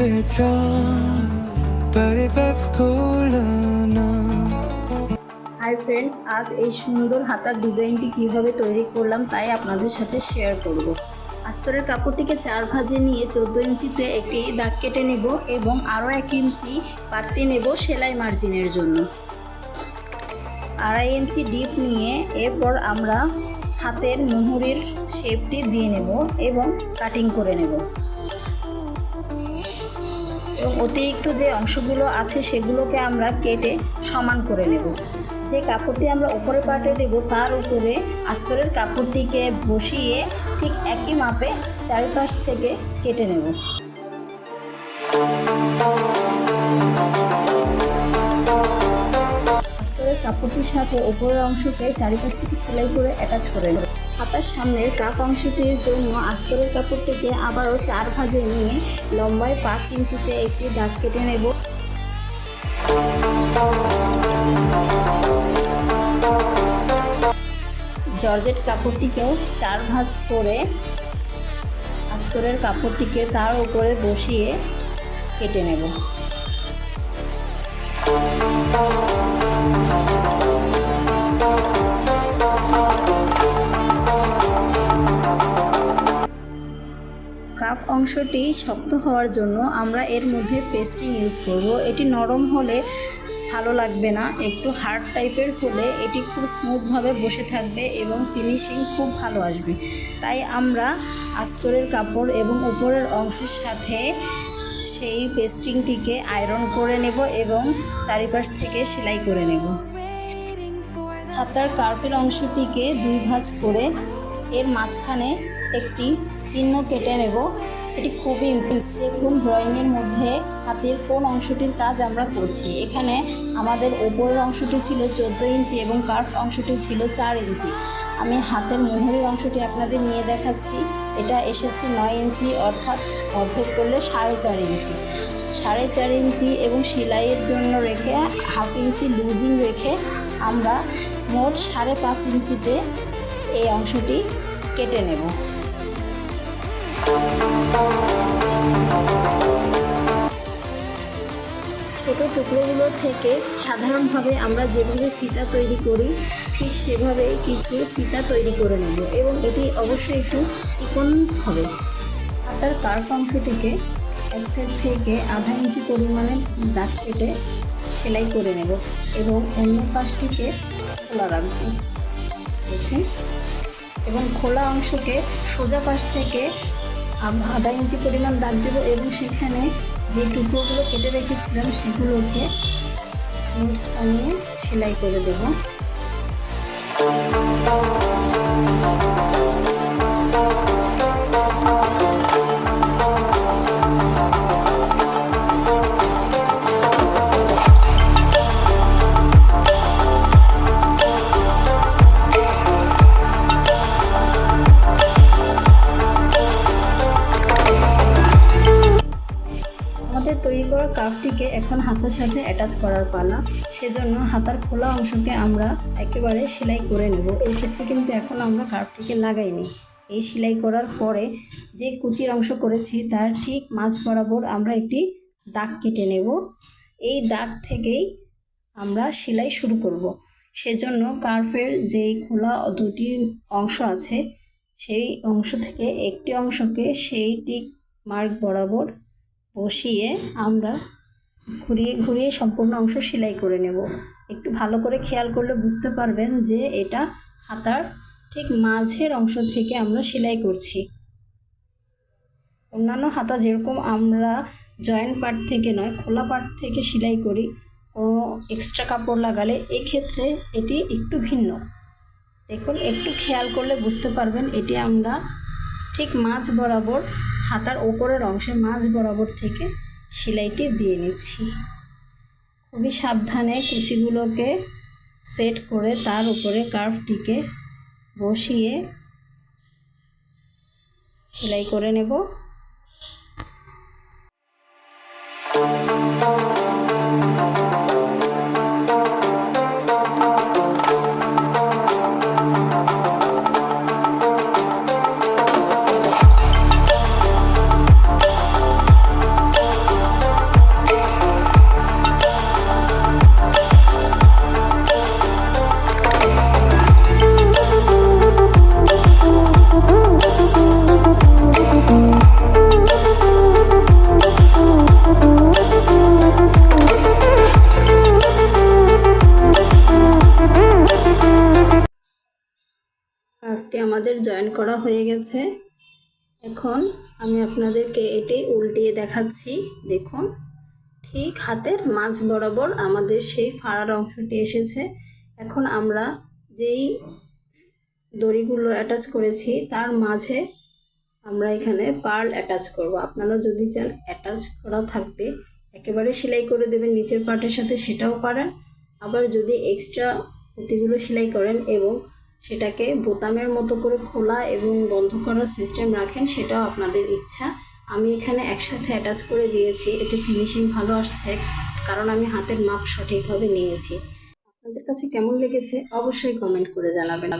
বিচার পরিপক না hi friends আজ এই সুন্দর হাতার ডিজাইনটি কীভাবে তৈরি করলাম তাই আপনাদের সাথে শেয়ার করব। আস্তরের কাপড়টিকে চার ভাঁজে নিয়ে চোদ্দ ইঞ্চিতে একটি দাগ কেটে নেব এবং আরও এক ইঞ্চি পাটটি নেব সেলাই মার্জিনের জন্য। আড়াই ইঞ্চি ডিপ নিয়ে এরপর আমরা হাতের মুহুরির শেপটি দিয়ে নেব এবং কাটিং করে নেব। এবং অতিরিক্ত যে অংশগুলো আছে সেগুলোকে আমরা কেটে সমান করে নেব। যে কাপড়টি আমরা উপরে পাঠিয়ে দেব, তার উপরে আস্তরের কাপড়টিকে বসিয়ে ঠিক একই মাপে চারিপাশ থেকে কেটে নেব। কাপড়টির সাথে উপরের অংশকে চারিপাশ থেকে সেলাই করে অ্যাটাচ করে নেব। হাতার সামনের কাপ অংশটির জন্য আস্তরের কাপড়টিকে আবারও চার ভাজে নিয়ে লম্বায় পাঁচ ইঞ্চিতে একটি দাগ কেটে নেব। জর্জেট কাপড়টিকেও চার ভাঁজ করে আস্তরের কাপড়টিকে তার উপরে বসিয়ে কেটে নেব। অংশটি শক্ত হওয়ার জন্য আমরা এর মধ্যে পেস্টিং ইউজ করব। এটি নরম হলে ভালো লাগবে না। একটু হার্ড টাইপের হলে এটি খুব স্মুথভাবে বসে থাকবে এবং ফিনিশিং খুব ভালো আসবে। তাই আমরা আস্তরের কাপড় এবং উপরের অংশের সাথে সেই পেস্টিংটিকে আয়রন করে নেব এবং চারিপাশ থেকে সেলাই করে নেব। হাতার কার্পের অংশটিকে দুই ভাঁজ করে এর মাঝখানে একটি চিহ্ন কেটে নেব। এটি খুবই দেখুন ড্রয়িংয়ের মধ্যে হাতের কোন অংশটির কাজ আমরা করছি। এখানে আমাদের ওপরের অংশটি ছিল চোদ্দ ইঞ্চি এবং কার্ভ অংশটি ছিল চার ইঞ্চি। আমি হাতের মোহরের অংশটি আপনাদের নিয়ে দেখাচ্ছি। এটা এসেছে নয় ইঞ্চি, অর্থাৎ অর্ধেক করলে সাড়ে চার ইঞ্চি। সাড়ে চার ইঞ্চি এবং সেলাইয়ের জন্য রেখে হাফ ইঞ্চি লুজিং রেখে আমরা মোট সাড়ে পাঁচ ইঞ্চিতে এই অংশটি কেটে নেব। টুকরোগুলো থেকে সাধারণভাবে আমরা যেভাবে ফিতা তৈরি করি, ঠিক সেভাবে কিছু ফিতা তৈরি করে নেব এবং এটি অবশ্যই একটু চিকন হবে। হাতার কার্ভ অংশ থেকে এক সাইড থেকে আধা ইঞ্চি পরিমাণে দাগ কেটে সেলাই করে নেব এবং অন্য পাশটিকে খোলা রাখব। দেখুন। এবং খোলা অংশকে সোজা পাশ থেকে আধা ইঞ্চি পরিমাণ দাগ দেবো এবং সেখানে যে টুকরোগুলো কেটে রেখেছিলাম সেগুলোকে নোটস বানিয়ে সেলাই করে দেবো। করা কাপটিকে এখন হাতার সাথে অ্যাটাচ করার পালা। সেজন্য হাতার খোলা অংশকে আমরা একেবারে সেলাই করে নেব। এই ক্ষেত্রে কিন্তু এখন আমরা কাপটিকে লাগাইনি। এই সেলাই করার পরে যে কুচির অংশ করেছি, তার ঠিক মাঝ বরাবর আমরা একটি দাগ কেটে নেব। এই দাগ থেকেই আমরা সেলাই শুরু করব। সেজন্য কার্ফের যেই খোলা দুটি অংশ আছে, সেই অংশ থেকে একটি অংশকে সেই ঠিক মার্ক বরাবর বসিয়ে আমরা ঘুরিয়ে ঘুরিয়ে সম্পূর্ণ অংশ সেলাই করে নেব। একটু ভালো করে খেয়াল করলে বুঝতে পারবেন যে এটা হাতার ঠিক মাঝের অংশ থেকে আমরা সেলাই করছি। অন্যান্য হাতা যেরকম আমরা জয়েন্ট পার্ট থেকে নয়, খোলা পার্ট থেকে সেলাই করি, কোনো এক্সট্রা কাপড় লাগালে এক্ষেত্রে এটি একটু ভিন্ন। দেখুন, একটু খেয়াল করলে বুঝতে পারবেন এটি আমরা ঠিক মাঝ বরাবর হাতার ওপরের অংশে মাঝ বরাবর থেকে সেলাইটি দিয়ে নিচ্ছি। খুবই সাবধানে কুচিগুলোকে সেট করে তার উপরে কার্ভটিকে বসিয়ে সেলাই করে নেব। জয়েন করা হয়ে গেছে। এখন আমি আপনাদেরকে এটি উল্টিয়ে দেখাচ্ছি। দেখুন, ঠিক হাতের মাঝ বরাবর আমাদের সেই ফাড়ার অংশটি এসেছে। এখন আমরা যেই দড়িগুলো অ্যাটাচ করেছি, তার মাঝে আমরা এখানে পার্ল অ্যাটাচ করব। আপনারা যদি চান অ্যাটাচ করা থাকবে, একেবারে সেলাই করে দেবেন, নিচের পার্টের সাথে সেটাও পারেন। আবার যদি এক্সট্রা পুঁতিগুলো সেলাই করেন এবং সেটাকে বোতামের মতো করে খোলা এবং বন্ধ করার সিস্টেম রাখেন, সেটাও আপনাদের ইচ্ছা। আমি এখানে একসাথে অ্যাটাচ করে দিয়েছি, এতে ফিনিশিং ভালো আসছে, কারণ আমি হাতের মাপ সঠিকভাবে নিয়েছি। আপনাদের কাছে কেমন লেগেছে? অবশ্যই কমেন্ট করে জানাবেন।